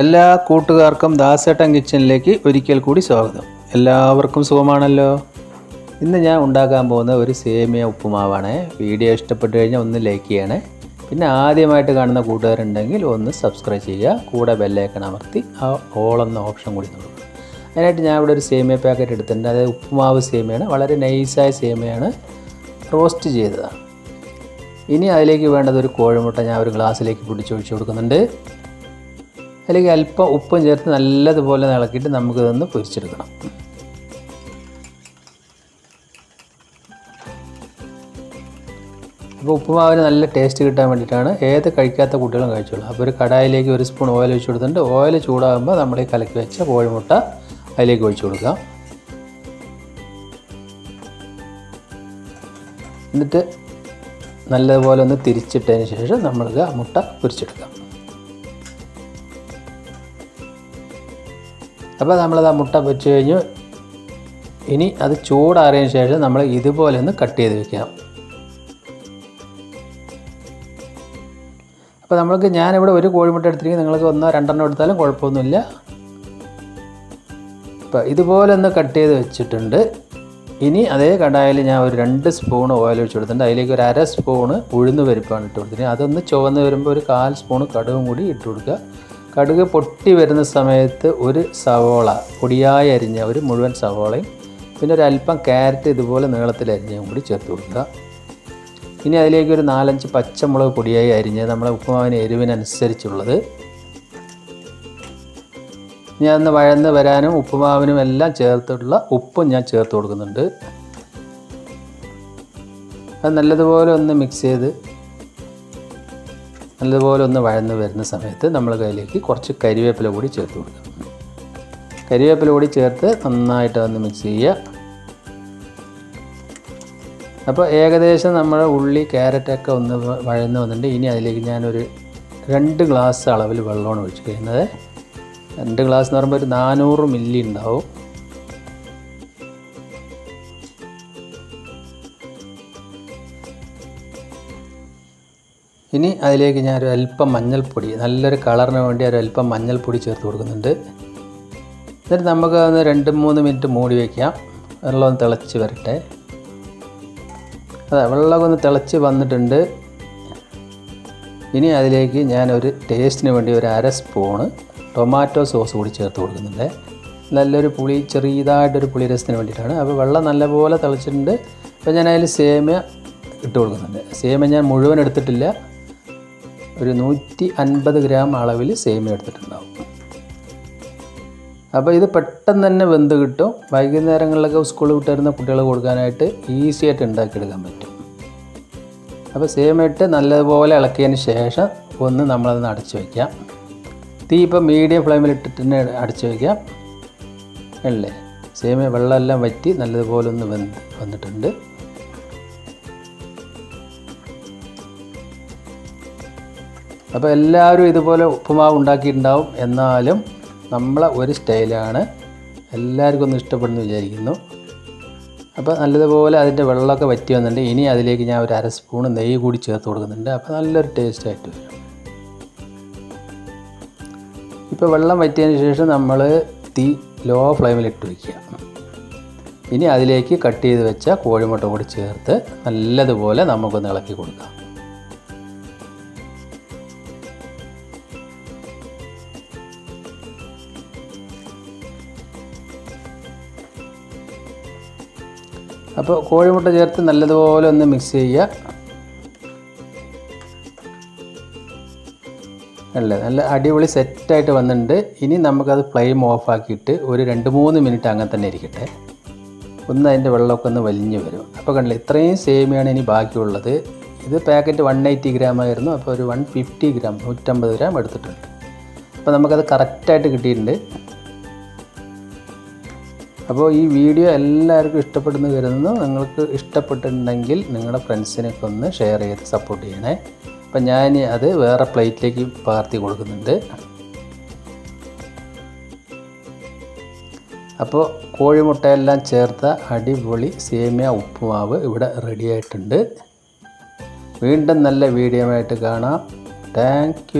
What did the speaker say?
എല്ലാ കൂട്ടുകാർക്കും ദാസേട്ടൻ കിച്ചണിലേക്ക് ഒരിക്കൽ കൂടി സ്വാഗതം. എല്ലാവർക്കും സുഖമാണല്ലോ? ഇന്ന് ഞാൻ ഉണ്ടാക്കാൻ പോകുന്ന ഒരു സേമിയ ഉപ്പുമാവാണ്. വീഡിയോ ഇഷ്ടപ്പെട്ടു കഴിഞ്ഞാൽ ഒന്ന് ലൈക്ക് ചെയ്യണേ. പിന്നെ ആദ്യമായിട്ട് കാണുന്ന കൂട്ടുകാരുണ്ടെങ്കിൽ ഒന്ന് സബ്സ്ക്രൈബ് ചെയ്യുക. കൂടെ ബെല്ലൈക്കൺ അമർത്തി ആ ഓൾ എന്ന ഓപ്ഷൻ കൂടി നോക്കുക അതിനായിട്ട് ഞാൻ ഇവിടെ ഒരു സേമിയ പാക്കറ്റ് എടുത്തിട്ടുണ്ട്. അതായത് ഉപ്പുമാവ് സേമിയാണ് വളരെ നൈസായ സേമിയാണ് റോസ്റ്റ് ചെയ്തതാണ്. ഇനി അതിലേക്ക് വേണ്ടത് ഒരു കോഴിമുട്ട ഞാൻ ഒരു ഗ്ലാസ്സിലേക്ക് പിടിച്ചൊഴിച്ച് കൊടുക്കുന്നുണ്ട്. അതിലേക്ക് അല്പം ഉപ്പും ചേർത്ത് നല്ലതുപോലെ ഇളക്കിയിട്ട് നമുക്കിതൊന്ന് പൊരിച്ചെടുക്കണം. അപ്പോൾ ഉപ്പുമാവിന് നല്ല ടേസ്റ്റ് കിട്ടാൻ വേണ്ടിയിട്ടാണ് ഏത് കഴിക്കാത്ത കുട്ടികളും കഴിച്ചോളൂ. അപ്പോൾ ഒരു കടായിലേക്ക് ഒരു സ്പൂൺ ഓയിൽ ഒഴിച്ച് കൊടുത്തിട്ടുണ്ട്. ഓയിൽ ചൂടാകുമ്പോൾ നമ്മൾ ഈ കലക്കി വെച്ച കോഴിമുട്ട അതിലേക്ക് ഒഴിച്ചു കൊടുക്കാം എന്നിട്ട് നല്ലതുപോലെ ഒന്ന് തിരിച്ചിട്ടതിന് ശേഷം നമ്മൾക്ക് മുട്ട പൊരിച്ചെടുക്കാം. അപ്പോൾ നമ്മളത് ആ മുട്ട വെച്ച് കഴിഞ്ഞു ഇനി അത് ചൂടാറിയതിന് ശേഷം നമ്മൾ ഇതുപോലെ ഒന്ന് കട്ട് ചെയ്ത് വെക്കാം. അപ്പോൾ നമ്മൾക്ക് ഞാനിവിടെ ഒരു കോഴിമുട്ട എടുത്തിരിക്കും നിങ്ങൾക്ക് ഒന്നോ രണ്ടെണ്ണം എടുത്താലും കുഴപ്പമൊന്നുമില്ല. അപ്പോൾ ഇതുപോലെ ഒന്ന് കട്ട് ചെയ്ത് വെച്ചിട്ടുണ്ട്. ഇനി അതേ കടായിൽ ഞാൻ ഒരു രണ്ട് സ്പൂൺ ഓയിൽ ഒഴിച്ച് കൊടുത്തിട്ടുണ്ട്. അതിലേക്ക് ഒരു അര സ്പൂണ് ഉഴുന്ന് പരിപ്പാണ് ഇട്ട് കൊടുത്തിട്ട് അതൊന്ന് ചുവന്ന് വരുമ്പോൾ ഒരു കാൽ സ്പൂൺ കടുകും കൂടി ഇട്ട് കൊടുക്കുക. കടുക് പൊട്ടി വരുന്ന സമയത്ത് ഒരു സവോള പൊടിയായി അരിഞ്ഞ ഒരു മുഴുവൻ സവോളയും പിന്നെ ഒരു അല്പം ക്യാരറ്റ് ഇതുപോലെ നീളത്തിൽ അരിഞ്ഞതും കൂടി ചേർത്ത് കൊടുക്കുക. ഇനി അതിലേക്ക് ഒരു നാലഞ്ച് പച്ചമുളക് പൊടിയായി അരിഞ്ഞ് നമ്മളെ ഉപ്പുമാവിന് എരിവിനനുസരിച്ചുള്ളത്. ഞാൻ ഒന്ന് വഴന്ന് വരാനും ഉപ്പുമാവിനും എല്ലാം ചേർത്തിട്ടുള്ള ഉപ്പും ഞാൻ ചേർത്ത് കൊടുക്കുന്നുണ്ട്. അത് നല്ലതുപോലെ ഒന്ന് മിക്സ് ചെയ്ത് നല്ലതുപോലെ ഒന്ന് വഴന്ന് വരുന്ന സമയത്ത് നമ്മൾ കയ്യിലേക്ക് കുറച്ച് കരിവേപ്പില കൂടി ചേർത്ത് കൊടുക്കാം. കരിവേപ്പില കൂടി ചേർത്ത് നന്നായിട്ട് ഒന്ന് മിക്സ് ചെയ്യുക. അപ്പോൾ ഏകദേശം നമ്മൾ ഉള്ളി ക്യാരറ്റൊക്കെ ഒന്ന് വഴന്ന് വന്നിട്ടുണ്ട്. ഇനി അതിലേക്ക് ഞാനൊരു രണ്ട് ഗ്ലാസ് അളവിൽ വെള്ളമാണ് ഒഴിച്ച് കഴിയുന്നത്. രണ്ട് ഗ്ലാസ് എന്ന് പറയുമ്പോൾ ഒരു നാനൂറ് മില്ലി ഉണ്ടാവും. ഇനി അതിലേക്ക് ഞാൻ ഒരു അല്പം മഞ്ഞൾപ്പൊടി നല്ലൊരു കളറിന് വേണ്ടി ഒരു അല്പം മഞ്ഞൾപ്പൊടി ചേർത്ത് കൊടുക്കുന്നുണ്ട്. എന്നിട്ട് നമുക്ക് ഒന്ന് രണ്ട് മൂന്ന് മിനിറ്റ് മൂടി വയ്ക്കാം വെള്ളം ഒന്ന് തിളച്ച് വരട്ടെ. അതെ വെള്ളമൊക്കെ ഒന്ന് തിളച്ച് വന്നിട്ടുണ്ട്. ഇനി അതിലേക്ക് ഞാൻ ഒരു ടേസ്റ്റിന് വേണ്ടി ഒരു അര സ്പൂണ് ടൊമാറ്റോ സോസ് കൂടി ചേർത്ത് കൊടുക്കുന്നുണ്ട്. നല്ലൊരു പുളി ചെറിയതായിട്ടൊരു പുളി രസത്തിന് വേണ്ടിയിട്ടാണ്. അപ്പോൾ വെള്ളം നല്ലപോലെ തിളച്ചിട്ടുണ്ട്. അപ്പോൾ ഞാൻ അതിൽ സേമിയ ഇട്ട് കൊടുക്കുന്നുണ്ട്. സേമിയ ഞാൻ മുഴുവൻ എടുത്തിട്ടില്ല. ഒരു നൂറ്റി അൻപത് ഗ്രാം അളവിൽ സേമിയ എടുത്തിട്ടുണ്ടാവും. അപ്പോൾ ഇത് പെട്ടെന്ന് തന്നെ വെന്ത് കിട്ടും. വൈകുന്നേരങ്ങളിലൊക്കെ സ്കൂളിൽ വിട്ട് വരുന്ന കുട്ടികൾ കൊടുക്കാനായിട്ട് ഈസി ആയിട്ട് ഉണ്ടാക്കിയെടുക്കാൻ പറ്റും. അപ്പോൾ സേമിയിട്ട് നല്ലതുപോലെ ഇളക്കിയതിന് ശേഷം ഒന്ന് നമ്മളതൊന്ന് അടച്ചു വയ്ക്കാം തീ ഇപ്പോൾ മീഡിയം ഫ്ലെയിമിൽ ഇട്ടിട്ട് തന്നെ അടച്ചു വയ്ക്കാം അല്ലേ? സേമിയ വെള്ളമെല്ലാം വറ്റി നല്ലതുപോലെ ഒന്ന് വെന്ത് വന്നിട്ടുണ്ട്. അപ്പോൾ എല്ലാവരും ഇതുപോലെ ഉപ്പുമാവ് ഉണ്ടാക്കിയിട്ടുണ്ടാവും. എന്നാലും നമ്മളെ ഒരു സ്റ്റൈലാണ് എല്ലാവർക്കും ഒന്ന് ഇഷ്ടപ്പെടുന്നു വിചാരിക്കുന്നു. അപ്പോൾ നല്ലതുപോലെ അതിന്റെ വെള്ളമൊക്കെ വറ്റി വന്നിട്ടുണ്ട്. ഇനി അതിലേക്ക് ഞാൻ ഒരു അര സ്പൂൺ നെയ്യ് കൂടി ചേർത്ത് കൊടുക്കുന്നുണ്ട്. അപ്പോൾ നല്ലൊരു ടേസ്റ്റ് ആയിട്ട് വരും. ഇപ്പോൾ വെള്ളം വറ്റിയതിന് ശേഷം നമ്മൾ തീ ലോ ഫ്ലെയിമിൽ ഇട്ട് വയ്ക്കുക ഇനി അതിലേക്ക് കട്ട് ചെയ്ത് വെച്ച കോഴിമുട്ട കൂടി ചേർത്ത് നല്ലതുപോലെ നമുക്കൊന്ന് ഇളക്കി കൊടുക്കാം. അപ്പോൾ കോഴിമുട്ട ചേർത്ത് നല്ലതുപോലെ ഒന്ന് മിക്സ് ചെയ്യുക. നല്ല നല്ല അടിപൊളി സെറ്റായിട്ട് വന്നിട്ടുണ്ട്. ഇനി നമുക്കത് ഫ്ലെയിം ഓഫാക്കിയിട്ട് ഒരു രണ്ട് മൂന്ന് മിനിറ്റ് അങ്ങനെ തന്നെ ഇരിക്കട്ടെ. ഒന്ന് അതിന്റെ വെള്ളമൊക്കെ ഒന്ന് വലിഞ്ഞു വരും. അപ്പോൾ കണ്ടില്ല ഇത്രയും സേമിയാണ് ഇനി ബാക്കിയുള്ളത്. ഇത് പാക്കറ്റ് വൺ എയ്റ്റി ഗ്രാം ആയിരുന്നു. അപ്പോൾ ഒരു വൺ ഫിഫ്റ്റി ഗ്രാം നൂറ്റമ്പത് ഗ്രാം എടുത്തിട്ടുണ്ട്. അപ്പോൾ നമുക്കത് കറക്റ്റായിട്ട് കിട്ടിയിട്ടുണ്ട്. അപ്പോൾ ഈ വീഡിയോ എല്ലാവർക്കും ഇഷ്ടപ്പെടുന്നു കരുതുന്നു. നിങ്ങൾക്ക് ഇഷ്ടപ്പെട്ടിട്ടുണ്ടെങ്കിൽ നിങ്ങളുടെ ഫ്രണ്ട്സിനൊക്കെ ഒന്ന് ഷെയർ ചെയ്ത് സപ്പോർട്ട് ചെയ്യണേ. അപ്പം ഞാൻ അത് വേറെ പ്ലേറ്റിലേക്ക് പകർത്തി കൊടുക്കുന്നുണ്ട്. അപ്പോൾ കോഴിമുട്ടയെല്ലാം ചേർത്ത അടിപൊളി സേമിയ ഉപ്പുമാവ് ഇവിടെ റെഡി ആയിട്ടുണ്ട്. വീണ്ടും നല്ല വീഡിയോ ആയിട്ട് കാണാം. താങ്ക്